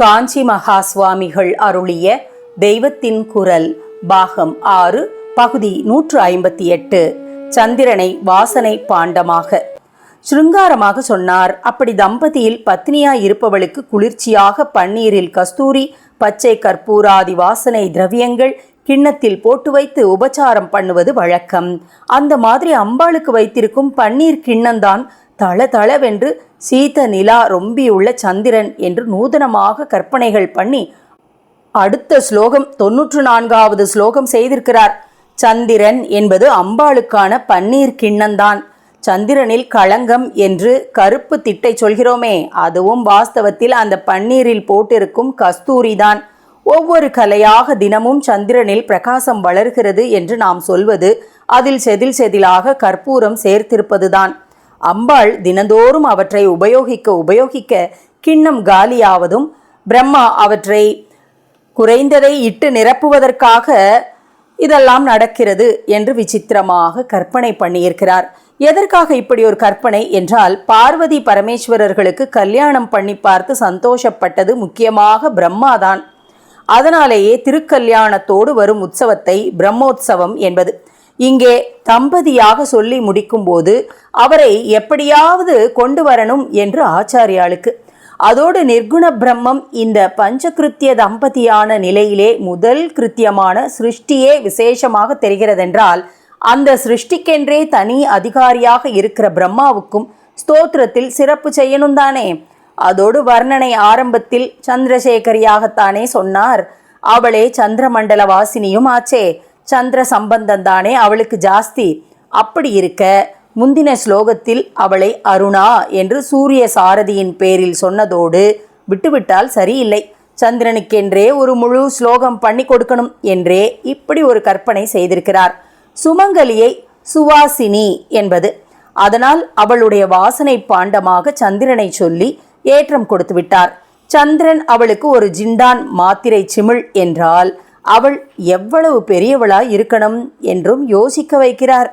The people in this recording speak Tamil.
காஞ்சி மகா சுவாமிகள் அருளிய தெய்வத்தின் குரல் பாகம் ஆறு பகுதி நூற்று ஐம்பத்தி எட்டு சந்திரனை வாசனை பாண்டமாக. சுருங்காரமாக சொன்னார் அப்படி தம்பதியில் பத்னியாய் இருப்பவளுக்கு குளிர்ச்சியாக பன்னீரில் கஸ்தூரி பச்சை கற்பூராதி வாசனை திரவியங்கள் கிண்ணத்தில் போட்டு வைத்து உபச்சாரம் பண்ணுவது வழக்கம். அந்த மாதிரி அம்பாளுக்கு வைத்திருக்கும் பன்னீர் கிண்ணந்தான் தள தளவென்று சீத நிலா ரொம்பியுள்ள சந்திரன் என்று நூதனமாக கற்பனைகள் பண்ணி அடுத்த ஸ்லோகம் தொன்னூற்று நான்காவது ஸ்லோகம் செய்திருக்கிறார். சந்திரன் என்பது அம்பாளுக்கான பன்னீர் கிண்ணந்தான். சந்திரனில் களங்கம் என்று கருப்பு திட்டை சொல்கிறோமே அதுவும் வாஸ்தவத்தில் அந்த பன்னீரில் போட்டிருக்கும் கஸ்தூரிதான். ஒவ்வொரு கலையாக தினமும் சந்திரனில் பிரகாசம் வளர்கிறது என்று நாம் சொல்வது அதில் செதில் செதிலாக கற்பூரம் சேர்த்திருப்பதுதான். அம்பாள் தினந்தோறும் அவற்றை உபயோகிக்க உபயோகிக்க கிண்ணம் காலியாவதும் பிரம்மா அவற்றை குறைந்ததை இட்டு நிரப்புவதற்காக இதெல்லாம் நடக்கிறது என்று விசித்திரமாக கற்பனை பண்ணியிருக்கிறார். எதற்காக இப்படி ஒரு கற்பனை என்றால் பார்வதி பரமேஸ்வரர்களுக்கு கல்யாணம் பண்ணி பார்த்து சந்தோஷப்பட்டது முக்கியமாக பிரம்மாதான் அதனாலேயே திருக்கல்யாணத்தோடு வரும் உற்சவத்தை பிரம்மோற்சவம் என்பது. இங்கே தம்பதியாக சொல்லி முடிக்கும்போது அவரை எப்படியாவது கொண்டு வரணும் என்று ஆச்சாரியாளுக்கு. அதோடு நிர்குண பிரம்மம் இந்த பஞ்சகிருத்திய தம்பதியான நிலையிலே முதல் கிருத்தியமான சிருஷ்டியே விசேஷமாக தெரிகிறதென்றால் அந்த சிருஷ்டிக்கென்றே தனி அதிகாரியாக இருக்கிற பிரம்மாவுக்கும் ஸ்தோத்திரத்தில் சிறப்பு செய்யணும் தானே? அதோடு வர்ணனை ஆரம்பத்தில் சந்திரசேகரியாகத்தானே சொன்னார். அவளே சந்திரமண்டல வாசினியும் ஆச்சே. சந்திர சம்பந்தம் தானே அவளுக்கு ஜாஸ்தி. அப்படி இருக்க முந்தின ஸ்லோகத்தில் அவளை அருணா என்று சூரிய சாரதியின் பேரில் சொன்னதோடு விட்டுவிட்டால் சரியில்லை. சந்திரனுக்கென்றே ஒரு முழு ஸ்லோகம் பண்ணி கொடுக்கணும் என்றே இப்படி ஒரு கற்பனை செய்திருக்கிறார். சுமங்கலியை சுவாசினி என்பது. அதனால் அவளுடைய வாசனை பாண்டமாக சந்திரனை சொல்லி ஏற்றம் கொடுத்து விட்டார். சந்திரன் அவளுக்கு ஒரு ஜிண்டான் மாத்திரை சிமிழ் என்றால் அவள் எவ்வளவு பெரியவளாய் இருக்கணும் என்றும் யோசிக்க வைக்கிறார்.